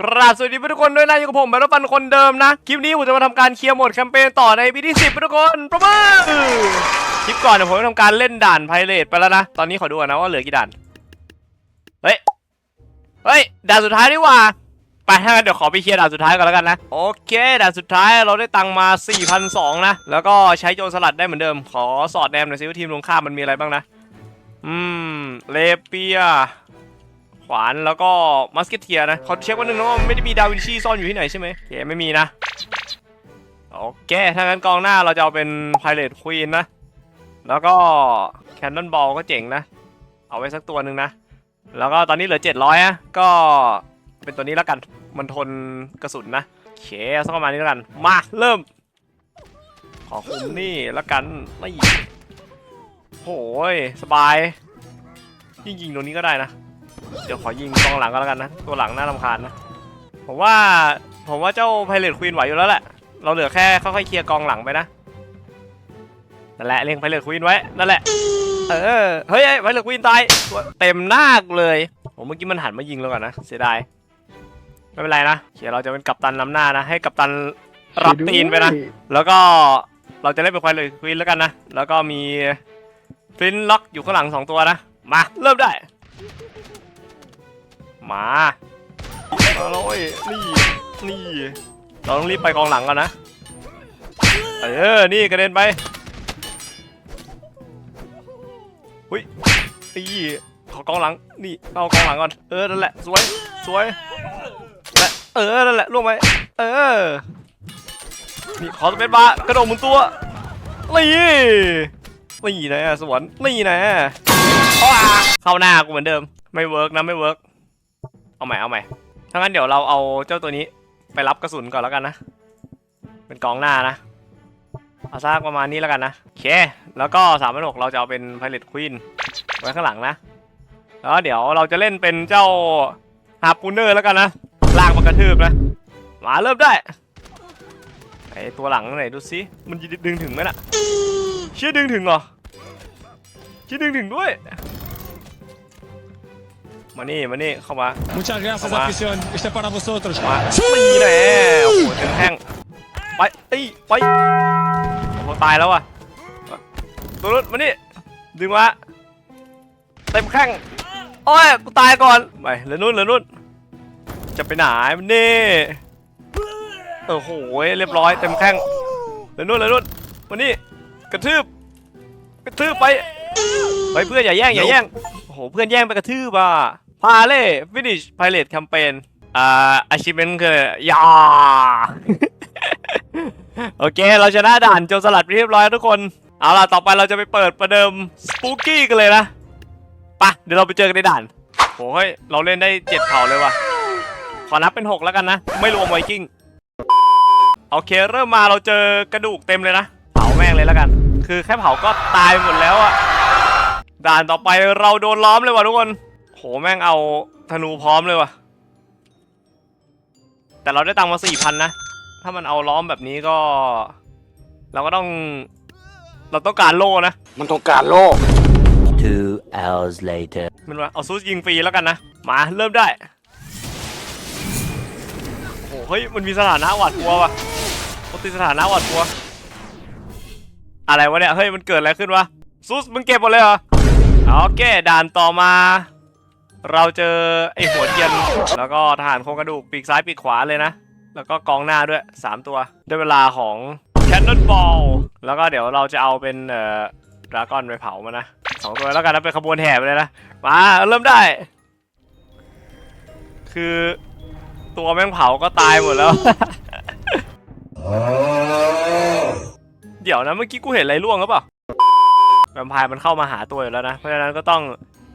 กราบสวัสดีทุกคนด้วยนะอยู่กับผมแบทฟันคนเดิมนะ คลิปนี้ผมจะมาทำการเคลียร์หมดแคมเปญต่อในปีที่ 10ทุกคนประมือคลิปก่อนเนี่ยผมได้ทำการเล่นด่านไพเรตไปแล้วนะ ตอนนี้ขอดูนะว่าเหลือกี่ด่าน เฮ้ย เฮ้ย ด่านสุดท้ายดีกว่า ไปถ้างั้นเดี๋ยวขอไปเคลียร์ด่านสุดท้ายก่อนแล้วกันนะ โอเค ด่านสุดท้ายเราได้ตังมา 4,200 นะ แล้วก็ใช้โจรสลัดได้เหมือนเดิม ขอสอดแนมหน่อยสิว่าทีมตรงข้ามมันมีอะไรบ้างนะ อืม เลเปีย ขวานแล้วก็มัสเกตเทียนะเขาเช็คว่านึงนะว่าไม่ได้มีดาวินชีซ่อนอยู่ที่ไหนใช่ไหมโอเคไม่มีนะโอเคถ้างั้นกองหน้าเราจะเอาเป็นไพเรตควีนนะ แล้วก็แคนนอนบอลก็เจ๋งนะ เอาไว้สักตัวหนึ่งนะ แล้วก็ตอนนี้เหลือ 700อะก็เป็นตัวนี้แล้วกันมันทนกระสุนนะโอเคเอาสักประมาณนี้แล้วกัน มาเริ่ม ขอคุมนี่แล้วกันไม่โหยสบายยิงยิงๆตรงนี้ก็ได้นะ เดี๋ยวขอยิงกองหลังก็แล้วกันนะ ตัวหลังน่ารำคาญนะ ผมว่า ผมว่าเจ้าไพเรตควีนไหวอยู่แล้วแหละ เราเหลือแค่ค่อยๆเคลียร์กองหลังไปนะ นั่นแหละเล็งไพเรตควีนไว้ นั่นแหละ เออ เฮ้ยไพเรตควีนตาย เต็มหน้าเลยผมเมื่อกี้มันหันมายิงแล้วก่อนนะ เสียดาย ไม่เป็นไรนะเขียวเราจะเป็นกัปตันนำหน้านะ ให้กัปตันรับตีนไปนะ แล้วก็เราจะเล่นเป็นไพเรตควีนแล้วกันนะ แล้วก็มีฟินล็อกอยู่ข้างหลังสองตัวนะ มา เริ่มได้ มามาเลยนี่นี่เราต้องรีบไปกองหลังก่อนนะเออนี่กระเด็นไปหุยอีขอกองหลังนี่เอากองหลังก่อนเออนั่นแหละสวยสวยและเออนั่นแหละล่วงไปเออนี่ขอสเปซบาร์กระโดดหมุนตัวนี่นี่นะสวนนี่นะเข้าหน้ากูเหมือนเดิม ไม่เวิร์กนะไม่เวิร์ก เอาใหม่เอาใหม่ถ้างั้นเดี๋ยวเราเอาเจ้าตัวนี้ไปรับกระสุนก่อนแล้วกันนะ เป็นกองหน้านะ เอาซากประมาณนี้แล้วกันนะโอเค แล้วก็สามพันหกเราจะเอาเป็นไพเรตควีนไว้ข้างหลังนะ แล้วเดี๋ยวเราจะเล่นเป็นเจ้าฮาร์ปูเนอร์แล้วกันนะ ลากมากระทืบนะ มาเริ่มได้ ไอตัวหลังไหนดูซิ มันดึงถึงไหมน่ะ เชื่อดึงถึงเหรอ เชื่อดึงถึงด้วย มานี่มานี่เข้ามา Muchas gracias, Toma. afición. Este es para vosotros. มาตีแน่โอ้โหเต็มแข้งไปเอ้ยไปโอ้โหตายแล้วอะตัวรุ่นมานี่ดึงมาเต็มแข้งโอ้ยกูตายก่อนไปเหลือนุ่นเหลือนุ่นจะไปไหนมันนี่โอ้โหเรียบร้อยเต็มแข้งเหลือนุ่นเหลือนุ่นมานี่กระทืบกระทืบไปไปเพื่อนอย่าแย่งอย่าแย่งโอ้โห เพื่อนแย่งไปกระทืบอะพาเล่ฟินิชไพเรตแคมเปญอ่าอาชีพเป็นคือยาโอเค เราชนะด่านโจรสลัดเรียบร้อยทุกคน เอาล่ะ ต่อไปเราจะไปเปิดประเดิมสปูกี้กันเลยนะไปะเดี๋ยวเราไปเจอกันในด่านโหเฮ้ยเราเล่นได้เจ็ดเผ่าเลยว่ะ ขอนับเป็นหกแล้วกันนะ ไม่รวมไวกิ้ง โอเค เริ่มมาเราเจอกระดูกเต็มเลยนะ เผาแม่งเลยแล้วกัน คือแค่เผาก็ตายหมดแล้วอะ ด่านต่อไปเราโดนล้อมเลยว่ะทุกคน โหแม่งเอาธนูพร้อมเลยว่ะ แต่เราได้ตังค์มาสี่พันนะ ถ้ามันเอาล้อมแบบนี้ก็ เราก็ต้อง เราต้องการโล่นะ มันต้องการโลก Two hours later. มันว่าเอาซูสยิงฟรีแล้วกันนะ มาเริ่มได้ โอ้โหเฮ้ยมันมีสถานะหวาดกลัวว่ะปกติสถานะหวาดกลัว อะไรวะเนี่ย เฮ้ยมันเกิดอะไรขึ้นวะซูสมึงเก็บหมดเลยเหรอ โอเคด่านต่อมา เราเจอไอ้หัวเทียนแล้วก็ทหารโครงกระดูกปีกซ้ายปีกขวาเลยนะ แล้วก็กองหน้าด้วย 3 ตัวได้เวลาของ Cannonball แล้วก็เดี๋ยวเราจะเอาเป็นเอ่อดราก้อนไปเผามันะสองตัวแล้วกันนะเป็นขบวนแห่ไปเลยนะ มาเริ่มได้ คือตัวแม่งเผาก็ตายหมดแล้ว เดี๋ยวนะเมื่อกี้กูเห็นอะไรร่วงหรือเปล่า มไพร์มันเข้ามาหาตัวอยู่แล้วนะ เพราะฉะนั้นก็ต้อง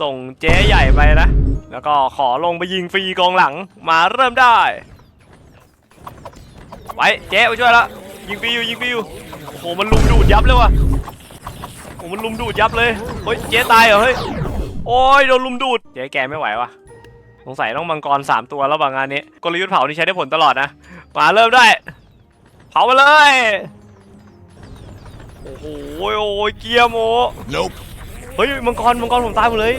ส่งเจ๊ใหญ่ไปนะ แล้วก็ขอลงไปยิงฟรีกองหลังมาเริ่มได้ ไว้เจ๊ไปช่วยแล้วยิงฟรีอยู่ยิงฟรีอยู่โอ้โหมันลุมดูดยับเลยว่ะโอ้โหมันลุมดูดยับเลยเฮ้ยเจ๊ตายเหรอเฮ้ยโอ้ยโดนลุมดูดเจ๊แกไม่ไหวว่ะสงสัยต้องมังกรสามตัวแล้วบางงานนี้กลยุทธ์เผานี่ใช้ได้ผลตลอดนะมาเริ่มได้ เผามาเลย โอ้โหโอ้ยเกียร์โม Nope เฮ้ยมังกรมังกรผมตายหมดเลย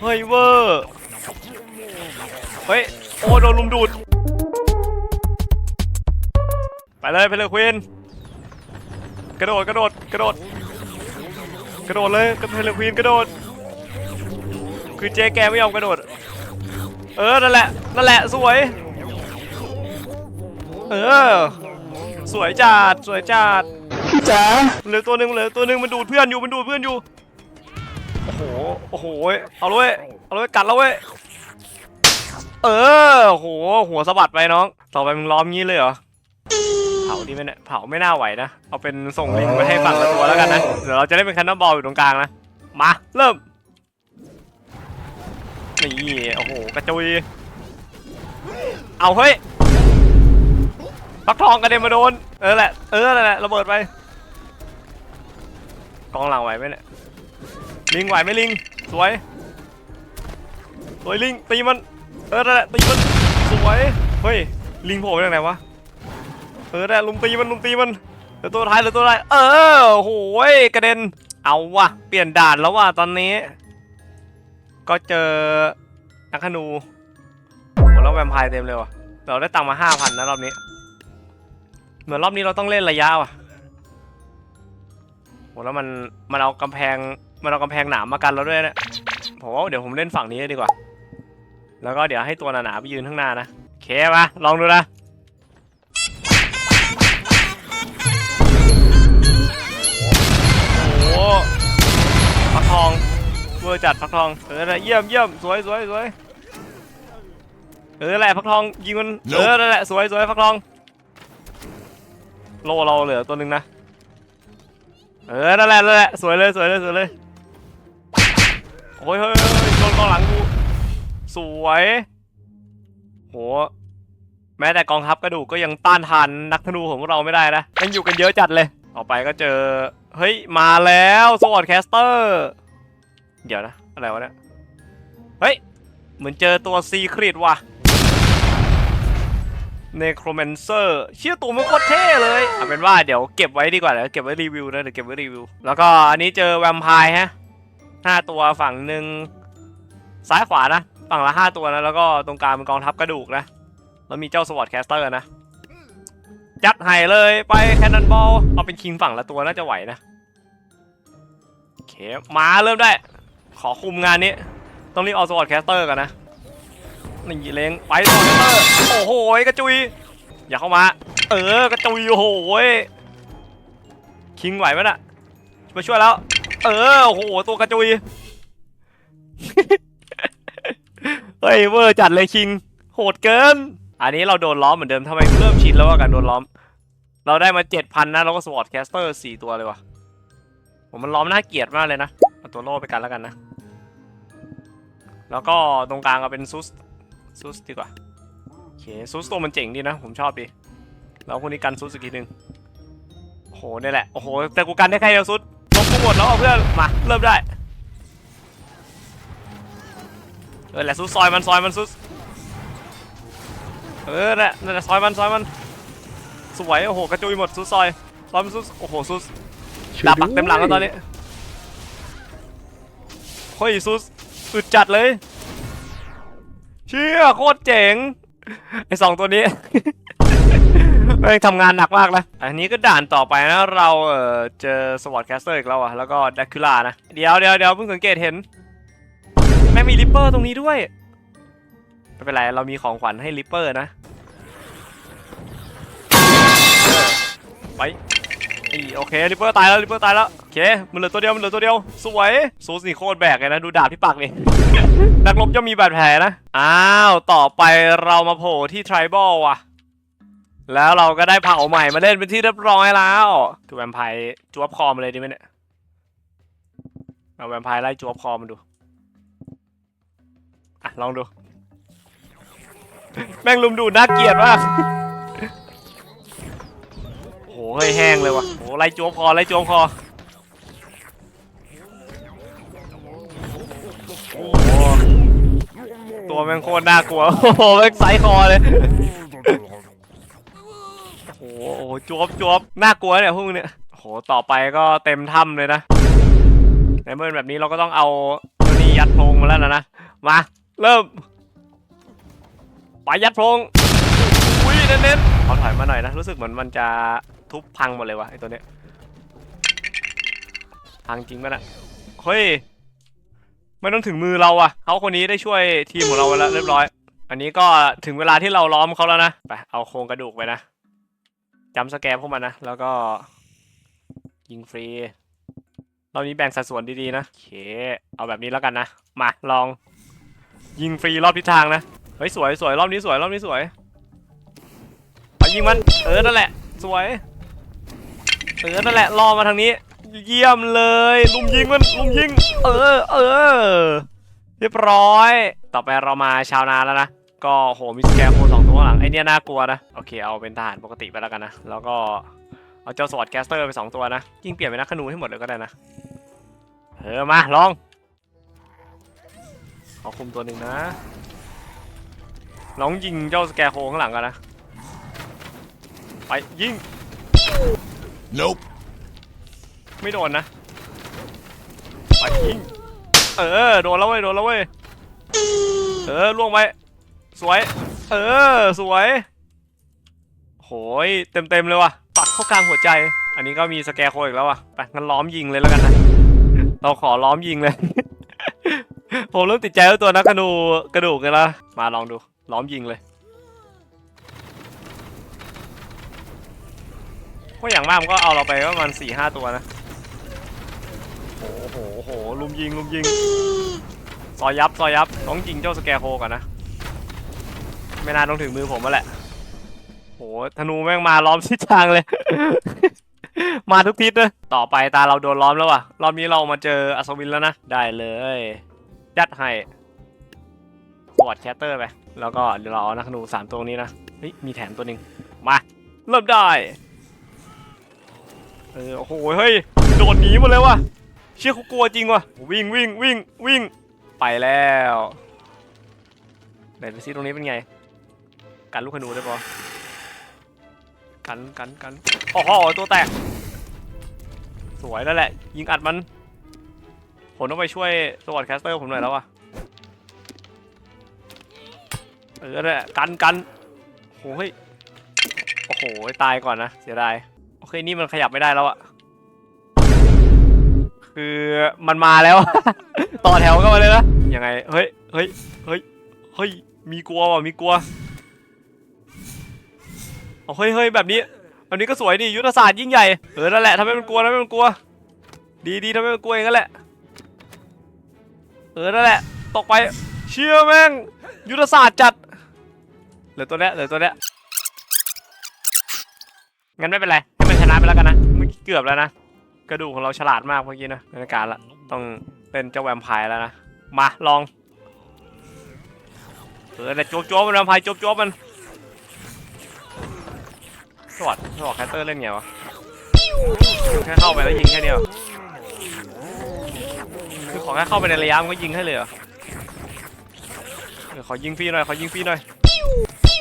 เฮ้ยเวอร์เฮ้ยโอ้โดนลุมดูดเลยไปเลยควีนกระโดดกระโดดกระโดดกระโดดเลยกระเพลควีนกระโดด คือเจ๊แกไม่ยอมกระโดด เออนั่นแหละนั่นแหละสวย เออ สวยจัดสวยจัด จ๋าเหลือตัวหนึ่งเหลือตัวหนึ่งมันดูดเพื่อนอยู่มันดูดเพื่อนอยู่โอ้โหโอ้โหเอาเลยเอาเลยกัดแล้วเว้ยเออโอ้โหหัวสะบัดไปน้อง ต่อไปมึงล้อมงี้เลยเหรอเผาดีไหมเนี่ยเผาไม่น่าไหวนะเอาเป็นส่งลิงไปให้ฝั่งละตัวแล้วกันนะเดี๋ยวเราจะได้เป็นคันนอมบอลอยู่ตรงกลางนะมาเริ่มนี่โอ้โหกระจุยเอาเฮ้ยฟักทองกระเด็นมาโดนเออแหละเออแหละระเบิดไป กองหลังไหวไหมเนี่ย ลิงไหวไหมลิง สวย สวยลิง ตีมัน เออนั่นแหละตีมัน สวย เฮ้ย ลิงโผล่ไปทางไหนวะ เออได้ลุมตีมันลุมตีมันเหลือตัวท้ายเหลือตัวท้าย เออโอ้โหยกระเด็น เอาว่ะ เปลี่ยนด่านแล้วว่ะตอนนี้ ก็เจอนักธนูโหแล้วแวมไพร์เต็มเลยว่ะ เราได้ตังค์มาห้าพันนะรอบนี้ เหมือนรอบนี้เราต้องเล่นระยะว่ะ โหแล้วมันมันเอากำแพงมันเอากำแพงหนามมากันเราด้วยเนี่ยผมว่าเดี๋ยวผมเล่นฝั่งนี้ดีกว่า แล้วก็เดี๋ยวให้ตัวหนาๆไปยืนข้างหน้านะโอเคมาลองดูนะโอ้ฟักทองเวอร์จัดฟักทองเออนั่นแหละเยี่ยมเยี่ยมสวยสวยสวยเออแหละฟักทองยิงมันเออนั่นแหละสวยสวยฟักทองโลเราเหลือตัวหนึ่งนะ เออ นั่นแหละนั่นแหละสวยเลย สวยเลย สวยเลย โอ้ยเฮ้ยเฮ้ยโดนกองหลังกู สวย โห แม้แต่กองทัพกระดูกก็ยังต้านทานนักธนูของพวกเราไม่ได้นะยังอยู่กันเยอะจัดเลย ต่อไปก็เจอ เฮ้ย มาแล้วสวอตแคสเตอร์ เดี๋ยวนะ อะไรวะเนี่ย เฮ้ย เหมือนเจอตัวซีคริตว่ะ เนโครแมนเซอร์เชื่อตัวมันโคตรเท่เลยเอาเป็นว่าเดี๋ยวเก็บไว้ดีกว่าเดี๋ยวเก็บไว้รีวิวนะเดี๋ยวเก็บไว้รีวิว แล้วก็อันนี้เจอแวมไพร์ฮะห้าตัวฝั่งหนึ่งซ้ายขวานะฝั่งละห้าตัวนะแล้วก็ตรงกลางเป็นกองทัพกระดูกนะแล้วมีเจ้าสวอตแคสเตอร์นะจัดให้เลยไปแคนนอนบอลเอาเป็นคิงฝั่งละตัวน่าจะไหวนะโอเคมาเริ่มได้ ขอคุมงานนี้ ต้องรีบเอาสวอตแคสเตอร์กันนะ นี่เลงไปสวอตแคสเตอร์โอ้โหกระจุย อย่าเข้ามา เออกระจุยโอ้โหคิงไหวไหมน่ะมาช่วยแล้ว เออโอ้โหตัวกระจุยเฮ้ยเวอร์จัดเลยคิง โหดเกิน อันนี้เราโดนล้อมเหมือนเดิมทำไมเริ่มชินแล้วว่าการโดนล้อม เราได้มาเจ็ดพันนะเราก็สวอตแคสเตอร์สี่ตัวเลยว่ะผมมันล้อมน่าเกลียดมากเลยนะเอาตัวโล่ไปกันแล้วกันนะ แล้วก็ตรงกลางก็เป็นซุส ซุสดีกว่า โอเคซุสตัวมันเจ๋งดีนะ ผมชอบดีแล้วคนนี้กันซุสอีกทีหนึงโอ้โหนี่แหละ โอ้โห แต่กูกันได้แค่เดียวซุสลบกูหมดแล้วอะเพื่อน มา เริ่มได้ เออแหละซุสซอยมันซอยมันซุสเออน่ะนั่นแหละซอยมันซอยมัน สวย โอ้โห กระจุยหมดซุสซอยซอยมันซุสโอ้โหซุสดาบปักเต็มหลังแล้วตอนนี้เฮ้ยซุสอึดจัดเลย เชี่ยโคตรเจ๋งไอสองตัวนี้ แม่งทำงานหนักมากนะ อันนี้ก็ด่านต่อไปนะเราเออเจอสวอตแคสเตอร์อีกแล้วอะแล้วก็ดักคิล่านะ เดี๋ยวเดี๋ยวเดี๋ยวเพิ่งสังเกตเห็น แม่งมีริปเปอร์ตรงนี้ด้วย ไม่เป็นไร เรามีของขวัญให้ริปเปอร์นะ ไป โอเคริปเปอร์ตายแล้วริปเปอร์ตายแล้ว โอเค มันเหลือตัวเดียว มันเหลือตัวเดียว สวย ซูสนี่โคตรแบกเลยนะ ดูดาบที่ปากนี่ นักรบจะมีบาดแผลนะ อ้าว ต่อไปเรามาโผล่ที่ทริบอลว่ะ แล้วเราก็ได้เผ่าใหม่มาเล่นเป็นที่เรียบร้อยแล้วดูแวมไพร์จวบคอมาเลยดีไหมเนี่ย เอาแวมไพร์ไล่จวบคอมันดู อะ ลองดู แม่งลุมดูน่าเกลียดมาก เฮ้ยแห้งเลยวะโอ้ไล่จวบคอไล่จวบคอโอ้ตัวแม่งโคตรน่ากลัวโอ้โหแม่งไซส์คอเลยโอ้โหโอ้โจวบจวบน่ากลัวเนี่ยพวกมึงเนี่ยโอ้โหต่อไปก็เต็มถ้ำเลยนะในเมื่อเป็นแบบนี้เราก็ต้องเอาตัวนี้ยัดโพรงมาแล้วนะนะมาเริ่มไปยัดโพรงอุ้ยเน้นๆขอถอยมาหน่อยนะรู้สึกเหมือนมันจะ ทุบพังหมดเลยวะไอตัวเนี้ยพังจริงป่ะน่ะเฮ้ยไม่ต้องถึงมือเราอะเขาคนนี้ได้ช่วยทีมของเราไว้แล้วเรียบร้อย อันนี้ก็ถึงเวลาที่เราล้อมเขาแล้วนะไปเอาโครงกระดูกไปนะจำสแกมพวกมันนะแล้วก็ยิงฟรีเรานี้แบ่งสัดส่วนดีๆนะโอเคเอาแบบนี้แล้วกันนะมาลอง ยิงฟรีรอบทิศทางนะเฮ้ยสวยสวยรอบนี้สวยรอบนี้สวยยิงมันเออนั่นแหละ สวย เออนั่นแหละล่อมาทางนี้ เยี่ยมเลยลุมยิงมันลุมยิง เออ เออ เรียบร้อย ต่อไปเรามาชาวนาแล้วนะก็โหมีสแกมโคสองตัวหลังไอเนี้ยน่ากลัวนะโอเคเอาเป็นทหารปกติไปแล้วกันนะแล้วก็เอาเจ้าสวอตแคสเตอร์ไปสองตัวนะยิงเปลี่ยนเป็นนักขนูให้หมดเลยก็ได้นะเออมาลองขอคุมตัวหนึ่งนะลองยิงเจ้าสแกโคข้างหลังกันนะไปยิง Nope. ไม่โดนนะไปยิงเออ โดนแล้วเว้ย โดนแล้วเว้ย เออ ล่วงไป สวย เออ สวย โหย เต็มเต็มเลยว่ะ ปักเข้ากลางหัวใจ อันนี้ก็มีสแกโคอีกแล้วว่ะ ไปงั้นล้อมยิงเลยแล้วกันนะ เราขอล้อมยิงเลย ผมเริ่มติดใจแล้วตัวนักกระดูกระดูกเลยละมาลองดู ล้อมยิงเลย ก็อย่างมากมันก็เอาเราไปประมาณสี่ห้าตัวนะ โอ้โหโอ้โหลุมยิงลุมยิง ซอยยับซอยยับต้องยิงเจ้าสแกโคก่อนนะ ไม่น่าต้องถึงมือผมมาแหละโหธนูแม่งมาล้อมทิศทางเลย มาทุกทิศเลยต่อไปตาเราโดนล้อมแล้วว่ะ รอบนี้เรามาเจออัศวินแล้วนะ ได้เลยยัดให้บอดแคตเตอร์ไป แล้วก็เดี๋ยวเราเอานักธนูสามตัวนี้นะ เฮ้ย มีแถมตัวหนึ่งมา เริ่มได้ ออโอ้โหเฮ้ยโดดหนีหมาเลยว่ะเชื่อเขากลัวจริงว่ะวิ่งวิ่งวิ่งวิ่งไปแล้วไหนดูซิตรงนี้เป็นไง กันลูกขนูได้ปะกันกันกันโอ้โหตัวแตก สวยแล้วแหละ ยิงอัดมัน ผมต้องไปช่วยสวอตแคสเตอร์ผมหน่อยแล้วว่ะเออนั่นแหละกันกันโอ้ยโอ้โห ตายก่อนนะ เสียดาย เคนี่มันขยับไม่ได้แล้วอะคือมันมาแล้ว ต่อแถวก็มาเลยนะยังไงเฮ้ยเฮ้ยเฮ้ยเฮ้ยมีกลัวว่ะมีกลัวเอาเฮ้ยเฮ้ยแบบนี้แบบนี้ก็สวยดียุทธศาสตร์ยิ่งใหญ่เออนั่นแหละทำให้มันกลัวทำให้มันกลัว ดีดีทำให้มันกลัวเองนั้นแหละเออนั่นแหละตกไปเชื่อแม่งยุทธศาสตร์จัดเหลือตัวเนี้ยเหลือตัวเนี้ยงั้นไม่เป็นไร แล้วกันนะเมื่อกี้เกือบแล้วนะ กระดูกของเราฉลาดมากเมื่อกี้นะในการละต้องเป็นเจ้าแวมไพร์แล้วนะมาลองเออแต่โจ๊กโจ๊กมันแวมไพร์โจ๊กโจ๊กมันสวัสดสวัสดแคสเตอร์เล่นไงวะแค่เข้าไปแล้วยิงแค่เนี้ยหรอคือขอแค่เข้าไปในระยะมันก็ยิงให้เลยเหรอขอยิงฟรีหน่อยขอยิงฟรีหน่อย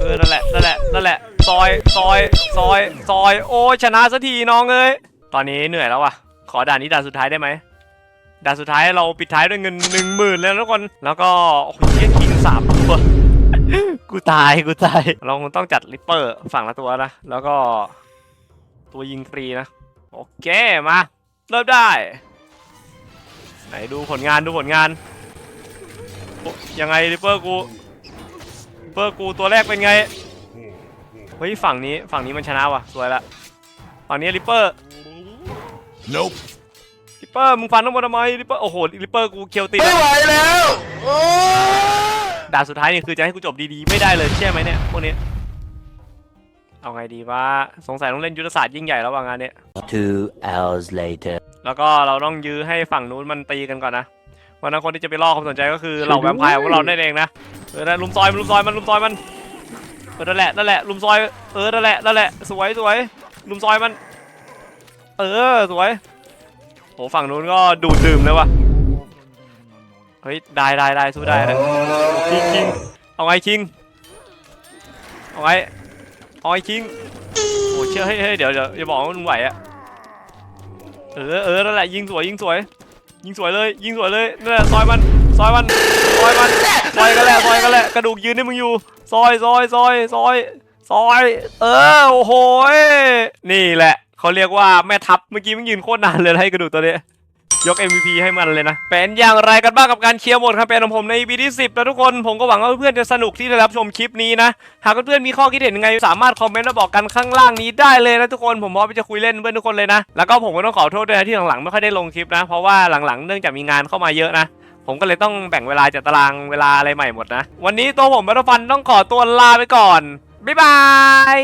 เออนั่นแหละนั่นแหละนั่นแหละซอยซอย ซอย ซอย โอ้ยชนะสักทีน้องเอ้ย ตอนนี้เหนื่อยแล้วว่ะ ขอด่านนี้ด่านสุดท้ายได้ไหมด่านสุดท้ายเราปิดท้ายด้วยเงินหนึ่งหมื่นเลยนะทุกคน แล้วก็ โอ้โหเชี่ยคิงสามตัว กูตาย กูตาย เราคงต้องจัดริปเปอร์ฝั่งละตัวนะ แล้วก็ ตัวยิงฟรีนะ โอเค มา เริ่มได้ ไหนดูผลงานดูผลงานโอ้ยังไงริปเปอร์กูริปเปอร์กูตัวแรกเป็นไง เฮ้ยฝั่งนี้ฝั่งนี้มันชนะว่ะสวยละฝั่งนี้ริปเปอร์ Nope. ริปเปอร์มึงฟันทั้งหมดทำไมริปเปอร์โอ้โหริปเปอร์กูเคียวติดไม่ไหวแล้วโอ้ด่านสุดท้ายนี่คือจะให้กูจบดีๆไม่ได้เลยใช่ไหมเนี่ยพวกนี้เอาไงดีวะสงสัยต้องเล่นยุทธศาสตร์ยิ่งใหญ่แล้วว่างานเนี้ย Two hours later. แล้วก็เราต้องยื้อให้ฝั่งนู้นมันตีกันก่อนนะวันนั้นคนที่จะไปล่อความสนใจก็คือเหล่าแวมไพร์ของเรานั่นเองนะเออนั่นลุมซอยมันลุมซอยมันลุมซอยมันเออนั่นแหละนั่นแหละลุมซอยเออนั่นแหละนั่นแหละสวยสวยลุมซอยมัน เออสวยโหฝั่งนู้นก็ดูดดื่มเลยวะเฮ้ยได้ได้ได้สู้ได้นะคิงคิงเอาไงคิงเอาไงเอาไงคิงโอ้เชื่อเฮ้ยเฮ้ยเดี๋ยวเดี๋ยวอย่าบอกว่ามึงไหวอะเออเออนั่นแหละยิงสวยยิงสวย ยิงสวยเลย ยิงสวยเลยนั่นแหละซอยมันซอยมันซอยมันซอยกันแหละซอยกันแหละกระดูกยืนให้มึงอยู่ ซอยซอยซอยซอยซอย เออโอ้โหนี่แหละเขาเรียกว่าแม่ทัพเมื่อกี้มันยืนโคตรนานเลยให้กระดูกตัวนี้ยก MVP ให้มันเลยนะ เป็นอย่างไรกันบ้างกับการเคลียร์หมดแคมเปญของผมใน EP ที่ 10นะทุกคน ผมก็หวังว่าเพื่อนจะสนุกที่ได้รับชมคลิปนี้นะ หากเพื่อนมีข้อคิดเห็นยังไง สามารถคอมเมนต์มาบอกกันข้างล่างนี้ได้เลยนะทุกคน ผมพร้อมที่จะคุยเล่นเพื่อนทุกคนเลยนะ แล้วก็ผมก็ต้องขอโทษด้วยนะที่หลังๆไม่ค่อยได้ลงคลิปนะ เพราะว่าหลังๆเนื่องจากมีงานเข้ามาเยอะนะ ผมก็เลยต้องแบ่งเวลาจัดตารางเวลาอะไรใหม่หมดนะ วันนี้ตัวผมบัตฟันต้องขอตัวลาไปก่อน บ๊ายบาย